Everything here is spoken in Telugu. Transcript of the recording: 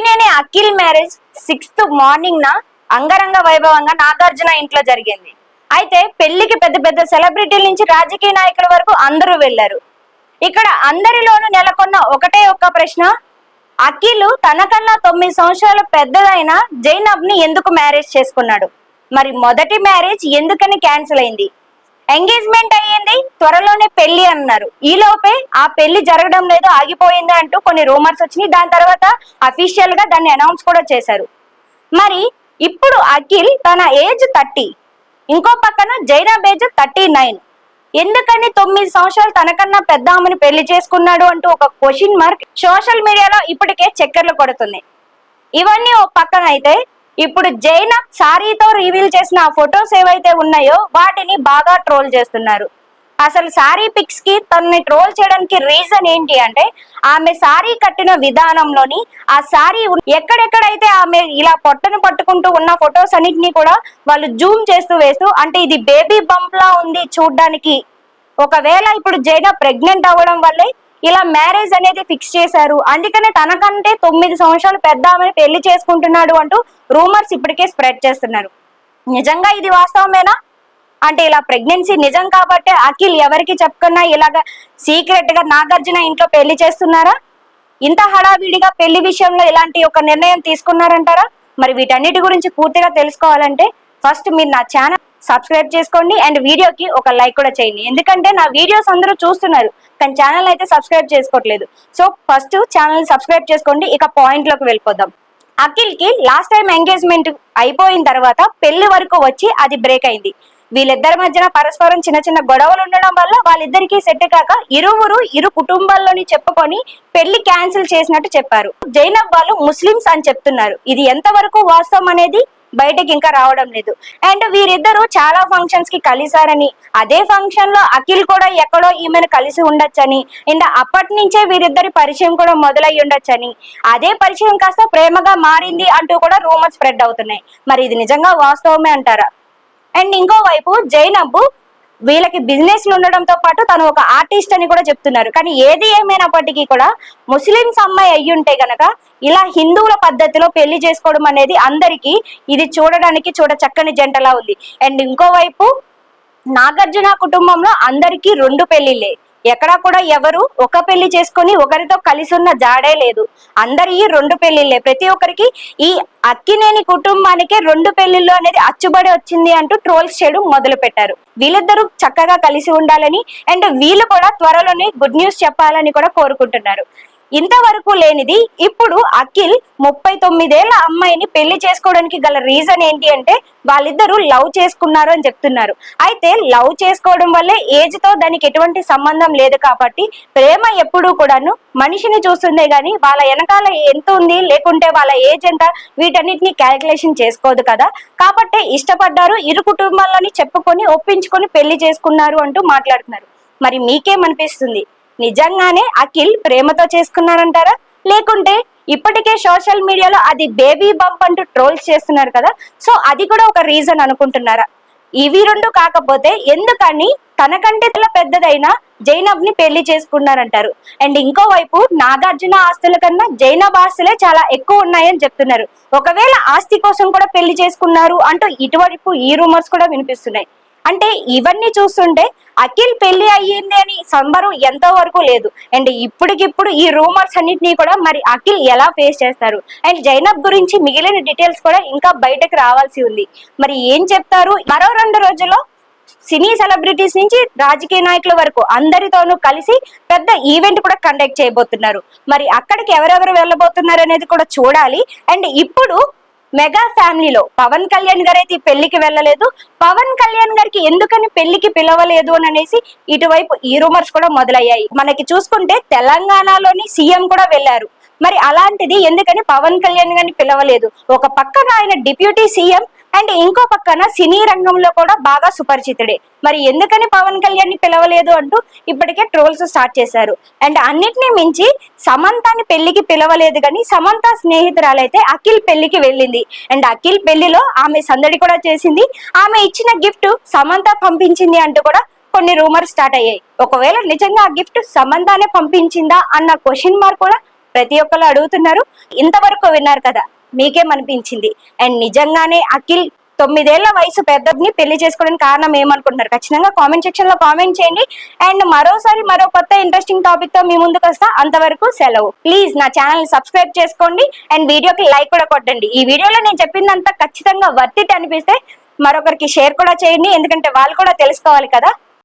Akkineni Akhil marriage sixth morning న అంగరంగ వైభవంగా నాగార్జున ఇంట్లో జరిగింది. అయితే పెళ్ళికి పెద్ద పెద్ద సెలబ్రిటీల నుంచి రాజకీయ నాయకుల వరకు అందరూ వెళ్ళారు ఇక్కడ అందరిలోనూ నెలకొన్న ఒకటే ఒక్క ప్రశ్న. అఖిల్ తనకన్నా తొమ్మిది సంవత్సరాలు పెద్దదైన జైనబ్ని ఎందుకు మ్యారేజ్ చేసుకున్నాడు? మరి మొదటి మ్యారేజ్ ఎందుకని క్యాన్సిల్ అయింది? ఎంగేజ్మెంట్ అయ్యింది త్వరలోనే పెళ్ళి అన్నారు. ఈ లోపే ఆ పెళ్ళి జరగడం లేదు ఆగిపోయింది అంటూ కొన్ని రూమర్స్ వచ్చినాయి. దాని తర్వాత అఫీషియల్గా దాన్ని అనౌన్స్ కూడా చేశారు. మరి ఇప్పుడు అఖిల్ తన ఏజ్ థర్టీ ఇంకో పక్కన జైనబ్ ఏజ్ థర్టీ నైన్. ఎందుకని తొమ్మిది సంవత్సరాలు తనకన్నా పెద్ద ఆమెను పెళ్ళి చేసుకున్నాడు అంటూ ఒక క్వశ్చన్ మార్క్ సోషల్ మీడియాలో ఇప్పటికే చక్కర్లు కొడుతుంది ఇవన్నీ ఒక పక్కన అయితే ఇప్పుడు జైనబ్ సారీతో రివీల్ చేసిన ఆ ఫొటోస్ ఏవైతే ఉన్నాయో వాటిని బాగా ట్రోల్ చేస్తున్నారు. అసలు సారీ పిక్స్కి తనని ట్రోల్ చేయడానికి రీజన్ ఏంటి అంటే ఆమె సారీ కట్టిన విధానంలోని ఆ సారీ ఎక్కడెక్కడైతే ఆమె ఇలా పొట్టను పట్టుకుంటూ ఉన్న ఫొటోస్ అన్నిటిని కూడా వాళ్ళు జూమ్ చేస్తూ వేస్తూ అంటే ఇది బేబీ బంప్ లా ఉంది చూడ్డానికి. ఒకవేళ ఇప్పుడు జైనా ప్రెగ్నెంట్ అవ్వడం వల్లే ఇలా మ్యారేజ్ అనేది ఫిక్స్ చేశారు. అందుకనే తనకంటే తొమ్మిది సంవత్సరాలు పెద్ద ఆమెను పెళ్ళి చేసుకుంటున్నాడు అంటూ రూమర్స్ ఇప్పటికే స్ప్రెడ్ చేస్తున్నారు. నిజంగా ఇది వాస్తవమేనా? అంటే ఇలా ప్రెగ్నెన్సీ నిజం కాబట్టి అఖిల్ ఎవరికి చెప్పుకున్నా ఇలాగ సీక్రెట్గా నాగార్జున ఇంట్లో పెళ్ళి చేస్తున్నారా? ఇంత హడావిడిగా పెళ్ళి విషయంలో ఇలాంటి ఒక నిర్ణయం తీసుకున్నారంటారా? మరి వీటన్నిటి గురించి పూర్తిగా తెలుసుకోవాలంటే ఫస్ట్ మీరు నా ఛానల్ సబ్స్క్రైబ్ చేసుకోండి అండ్ వీడియోకి ఒక లైక్ కూడా చేయండి. ఎందుకంటే నా వీడియోస్ అందరూ చూస్తున్నారు కానీ ఛానల్ అయితే సబ్స్క్రైబ్ చేసుకోవట్లేదు. సో ఫస్ట్ ఛానల్ సబ్స్క్రైబ్ చేసుకోండి ఇక పాయింట్లోకి వెళ్ళిపోదాం. అఖిల్కి లాస్ట్ టైం ఎంగేజ్మెంట్ అయిపోయిన తర్వాత పెళ్ళి వరకు వచ్చి అది బ్రేక్ అయింది. వీళ్ళిద్దరి మధ్యన పరస్పరం చిన్న చిన్న గొడవలు ఉండడం వల్ల వాళ్ళిద్దరికి సెట్ కాక ఇరువురు ఇరు కుటుంబాల్లోని చెప్పుకొని పెళ్ళి క్యాన్సిల్ చేసినట్టు చెప్పారు. జైనబ్ వాళ్ళు ముస్లిమ్స్ అని చెప్తున్నారు. ఇది ఎంతవరకు వాస్తవం అనేది బయటకి ఇంకా రావడం లేదు. అండ్ వీరిద్దరూ చాలా ఫంక్షన్స్కి కలిసారని అదే ఫంక్షన్లో అఖిల్ కూడా ఎక్కడో ఈమెను కలిసి ఉండొచ్చని అండ్ అప్పటి నుంచే వీరిద్దరి పరిచయం కూడా మొదలై ఉండొచ్చని అదే పరిచయం కాస్త ప్రేమగా మారింది అంటూ కూడా రూమర్స్ స్ప్రెడ్ అవుతున్నాయి. మరి ఇది నిజంగా వాస్తవమే అంటారా? అండ్ ఇంకోవైపు జైనబ్ వీళ్ళకి బిజినెస్ ఉండడంతో పాటు తను ఒక ఆర్టిస్ట్ అని కూడా చెప్తున్నారు. కానీ ఏది ఏమైనప్పటికీ కూడా ముస్లిమ్స్ అమ్మాయి అయ్యి ఉంటే గనక ఇలా హిందువుల పద్ధతిలో పెళ్ళి చేసుకోవడం అనేది అందరికీ ఇది చూడడానికి చూడ చక్కని జంటలా ఉంది. అండ్ ఇంకోవైపు నాగార్జున కుటుంబంలో అందరికీ రెండు పెళ్ళిళ్ళే. ఎక్కడా కూడా ఎవరు ఒక పెళ్ళి చేసుకొని ఒకరితో కలిసి ఉన్న జాడే లేదు. అందరి రెండు పెళ్ళిళ్ళే. ప్రతి ఒక్కరికి ఈ అక్కినేని కుటుంబానికే రెండు పెళ్ళిళ్ళు అనేది అచ్చుబడి వచ్చింది అంటూ ట్రోల్స్ చేయడం మొదలు పెట్టారు వీళ్ళిద్దరూ చక్కగా కలిసి ఉండాలని అండ్ వీళ్ళు కూడా త్వరలోనే గుడ్ న్యూస్ చెప్పాలని కూడా కోరుకుంటున్నారు. ఇంతవరకు లేనిది. ఇప్పుడు అఖిల్ ముప్పై తొమ్మిదేళ్ళ అమ్మాయిని పెళ్ళి చేసుకోవడానికి గల రీజన్ ఏంటి అంటే వాళ్ళిద్దరూ లవ్ చేసుకున్నారు అని చెప్తున్నారు. అయితే లవ్ చేసుకోవడం వల్లే ఏజ్తో దానికి ఎటువంటి సంబంధం లేదు కాబట్టి ప్రేమ ఎప్పుడూ కూడాను మనిషిని చూస్తుందే గాని వాళ్ళ వెనకాల ఎంత ఉంది లేకుంటే వాళ్ళ ఏజ్ ఎంత వీటన్నిటిని క్యాలిక్యులేషన్ చేసుకోదు కదా. కాబట్టి ఇష్టపడ్డారు ఇరు కుటుంబాలని చెప్పుకొని ఒప్పించుకొని పెళ్ళి చేసుకున్నారు అంటూ మాట్లాడుతున్నారు. మరి మీకేమనిపిస్తుంది? నిజంగానే అఖిల్ ప్రేమతో చేసుకున్నారంటారా? లేకుంటే ఇప్పటికే సోషల్ మీడియాలో అది బేబీ బంప్ అంటూ ట్రోల్స్ చేస్తున్నారు కదా? సో అది కూడా ఒక రీజన్ అనుకుంటున్నారా? ఇవి రెండు కాకపోతే ఎందుకని తనకంటే తల పెద్దదైన జైనబ్ని పెళ్ళి చేసుకున్నారంటారు. అండ్ ఇంకోవైపు నాగార్జున ఆస్తుల కన్నా జైనబ్ ఆస్తులే చాలా ఎక్కువ ఉన్నాయని చెప్తున్నారు. ఒకవేళ ఆస్తి కోసం కూడా పెళ్ళి చేసుకున్నారు అంటూ ఇటువైపు ఈ రూమర్స్ కూడా వినిపిస్తున్నాయి. అంటే ఇవన్నీ చూస్తుంటే అఖిల్ పెళ్ళి అయ్యింది అని సంబరం ఎంతో వరకు లేదు. అండ్ ఇప్పటికిప్పుడు ఈ రూమర్స్ అన్నిటినీ కూడా మరి అఖిల్ ఎలా ఫేస్ చేస్తారు? అండ్ జైనబ్ గురించి మిగిలిన డీటెయిల్స్ కూడా ఇంకా బయటకు రావాల్సి ఉంది. మరి ఏం చెప్తారు? మరో రెండు రోజుల్లో సినీ సెలబ్రిటీస్ నుంచి రాజకీయ నాయకుల వరకు అందరితోనూ కలిసి పెద్ద ఈవెంట్ కూడా కండక్ట్ చేయబోతున్నారు. మరి అక్కడికి ఎవరెవరు వెళ్ళబోతున్నారు అనేది కూడా చూడాలి. అండ్ ఇప్పుడు మెగా ఫ్యామిలీలో పవన్ కళ్యాణ్ గారు అయితే పెళ్ళికి వెళ్ళలేదు. పవన్ కళ్యాణ్ గారికి ఎందుకని పెళ్ళికి పిలవలేదు అని అనేసి ఇటువైపు ఈ రూమర్స్ కూడా మొదలయ్యాయి. మనకి చూసుకుంటే తెలంగాణలోని సీఎం కూడా వెళ్ళారు. మరి అలాంటిది ఎందుకని పవన్ కళ్యాణ్ గారిని పిలవలేదు? ఒక పక్కన ఆయన డిప్యూటీ సీఎం అండ్ ఇంకో పక్కన సినీ రంగంలో కూడా బాగా సుపరిచితుడే. మరి ఎందుకని పవన్ కళ్యాణ్ని పిలవలేదు అంటూ ఇప్పటికే ట్రోల్స్ స్టార్ట్ చేశారు. అండ్ అన్నిటినీ మించి సమంతాని పెళ్ళికి పిలవలేదు కానీ సమంత స్నేహితురాలైతే అఖిల్ పెళ్ళికి వెళ్ళింది. అండ్ అఖిల్ పెళ్ళిలో ఆమె సందడి కూడా చేసింది. ఆమె ఇచ్చిన గిఫ్ట్ సమంత పంపించింది అంటూ కూడా కొన్ని రూమర్స్ స్టార్ట్ అయ్యాయి. ఒకవేళ నిజంగా ఆ గిఫ్ట్ సమంతానే పంపించిందా అన్న క్వశ్చన్ మార్క్ కూడా ప్రతి ఒక్కరు అడుగుతున్నారు. ఇంతవరకు విన్నారు కదా. మీకేమనిపించింది? అండ్ నిజంగానే అఖిల్ తొమ్మిదేళ్ళ వయసు పెద్దని పెళ్ళి చేసుకోవడానికి కారణం ఏమనుకుంటున్నారు? ఖచ్చితంగా కామెంట్ సెక్షన్లో కామెంట్ చేయండి. అండ్ మరోసారి మరో కొత్త ఇంట్రెస్టింగ్ టాపిక్తో మీ ముందుకు వస్తా. అంతవరకు సెలవు. ప్లీజ్ నా ఛానల్ సబ్స్క్రైబ్ చేసుకోండి. అండ్ వీడియోకి లైక్ కూడా కొట్టండి. ఈ వీడియోలో నేను చెప్పిందంతా ఖచ్చితంగా వర్తిట్ అనిపిస్తే మరొకరికి షేర్ కూడా చేయండి. ఎందుకంటే వాళ్ళు కూడా తెలుసుకోవాలి కదా.